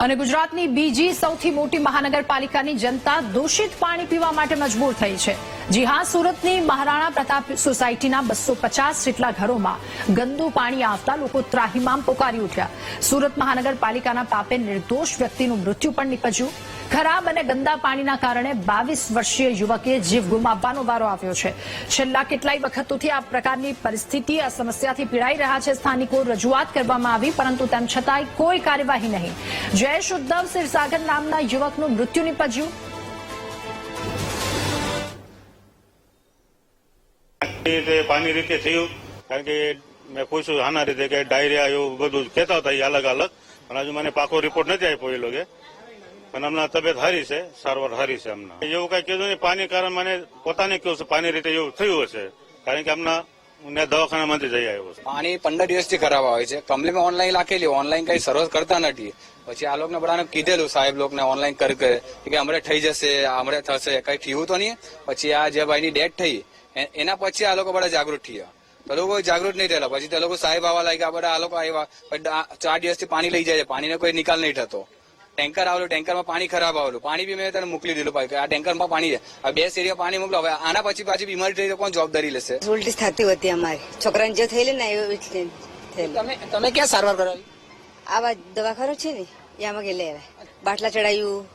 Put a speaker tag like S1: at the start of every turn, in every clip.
S1: અને ગુજરાતની બીજી સૌથી મોટી મહાનગરપાલિકાની જનતા દૂષિત પાણી પીવા માટે મજબૂર થઈ છે. જી હા, સુરતની મહારાણા પ્રતાપ સોસાયટીના બસો પચાસ જેટલા ઘરોમાં ગંદુ પાણી આવતા લોકો ત્રાહિમામ પોકારી ઉઠ્યા. સુરત મહાનગરપાલિકાના પાપે નિર્દોષ વ્યક્તિનું મૃત્યુ પણ નીપજ્યું. ખરાબ અને ગંદા પાણીના કારણે બાવીસ વર્ષીય યુવકે જીવ ગુમાવવાનો વારો આવ્યો છે. છેલ્લા કેટલાય વખતોથી આ પ્રકારની પરિસ્થિતિ આ સમસ્યાથી પીડાઈ રહ્યા છે. સ્થાનિકો રજૂઆત કરવામાં આવી, પરંતુ તેમ છતાંય કોઈ કાર્યવાહી નહીં. જયેશ ઉદ્ધવ સિરસાગર નામના યુવકનું મૃત્યુ નીપજ્યું.
S2: રીતે, પાણી રીતે થયું. કારણ કે મેં પૂછ્યું આના રીતે કે ડાયરિયા એવું બધું કહેતા હતા એ અલગ અલગ. પણ હજુ મને પાકો રિપોર્ટ નથી આપ્યો એ લોકો પણ હમણાં તબિયત સારી છે, સારવાર સારી છે હમણાં. એવું કઈ કીધું નહીં, પાણી કારણ મને પોતાને કહ્યું છે, પાણી રીતે એવું થયું હશે. કારણ કે હમણાં દવાખાનામાંથી જઈ આવ્યો
S3: પાણી પંદર દિવસથી ખરાબ આવે છે. કમ્પ્લેન ઓનલાઈન રાખેલી ઓનલાઈન કઈ સર્વિસ કરતા નથી. પછી આ લોકોને બધાને કીધેલું, સાહેબ લોકોને ઓનલાઈન કરી કે હમણાં થઈ જશે હમણાં થશે, કઈ થયું તો નહીં. પછી આ જે ભાઈની ડેથ થઈ એના પછી આ લોકો બધા જાગૃત થયા. તો લોકો જાગૃત નહીં થયેલા. પછી તે લોકો સાહેબ આવવા લાગ્યા બધા આ લોકો આવ્યા. આ ચાર દિવસથી પાણી લઈ જાય છે. પાણીનો કોઈ નિકાલ નહીં થતો. ટેન્કર આવેલું ટેન્કરમાં પાણી ખરાબ આવેલું. પાણી બી મેં તને મોકલી દીધું ભાઈ આ ટેન્કરમાં પાણી છે. આ બે સેરિયા પાણી મોકલો. હવે આના પછી પાછી બીમારી થઈ તો કોણ જવાબદારી લેશે?
S4: ઉલટી થતી હતી અમારી. છોકરાને જે થયેલી ને એવું એટલે
S5: તમે તમે ક્યાં સારવાર કરાવી?
S4: આવા દવાખાનો છે ને એમાં ગયેલા બાટલા ચડાયું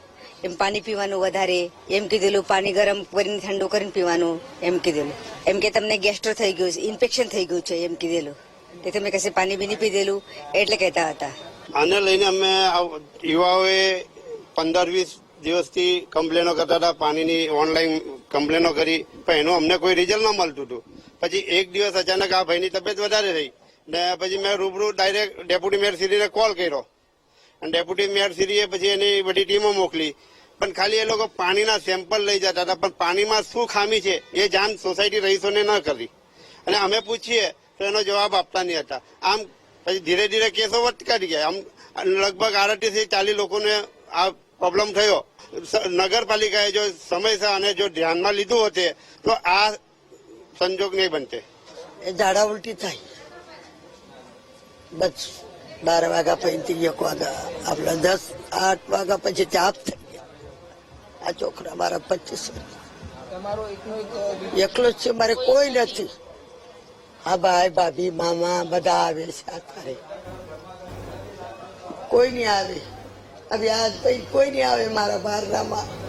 S4: એમ પાણી પીવાનું વધારે, એમ કીધેલું પાણી ગરમ કરીને ઠંડુ કરીને પીવાનું, એમ કીધેલું. એમ કે તમને ગેસ્ટ્રો થઈ ગયું છે, ઇન્ફેક્શન થઈ ગયું છે, એમ કીધેલું. તે તમે કશે પાણી બી નહીં પીધેલું, એટલે કહેતા હતા.
S6: આને લઈને અમે યુવાઓએ પંદર વીસ દિવસથી કમ્પ્લેનો કરતા હતા, પાણીની ઓનલાઈન કમ્પ્લેનો કરી, પણ એનું અમને કોઈ રિઝલ્ટ ન મળતું હતું. પછી એક દિવસ અચાનક આ ભાઈની તબિયત વધારે થઈ, ને પછી મેં રૂબરૂ ડાયરેક્ટ ડેપ્યુટી મેયર શ્રીને કોલ કર્યો. અને ડેપ્યુટી મેયર શ્રીએ પછી એની બધી ટીમો મોકલી પણ ખાલી એ લોકો પાણીના સેમ્પલ લઈ જતા હતા. પણ પાણીમાં શું ખામી છે એ જાણ સોસાયટી રહીશોને ન કરી અને અમે પૂછીએ તો એનો જવાબ આપતા નહીં હતા. આમ પછી ધીરે ધીરે કેસો વધતા ગયા. આમ લગભગ આડત્રીસથી ચાલીસ લોકોને આ પ્રોબ્લેમ થયો. નગરપાલિકાએ જો સમયસર અને જો ધ્યાનમાં લીધું હોતે, તો આ સંજોગ નહીં બનતે.
S7: એ ઝાડા ઉલટી થાય. બસ બાર વાગ્યા પછી એક વાગ્યા, આપણા દસ, આઠ વાગ્યા પછી ચાપ થઈ ગયા આ છોકરા મારા પચીસ. એકલો જ છે, મારે કોઈ નથી. હા ભાઈ, ભાભી, મામા બધા આવે છે અત્યારે કોઈ નહીં આવે. હવે આજ પછી કોઈ નહીં આવે મારા બહારનામાં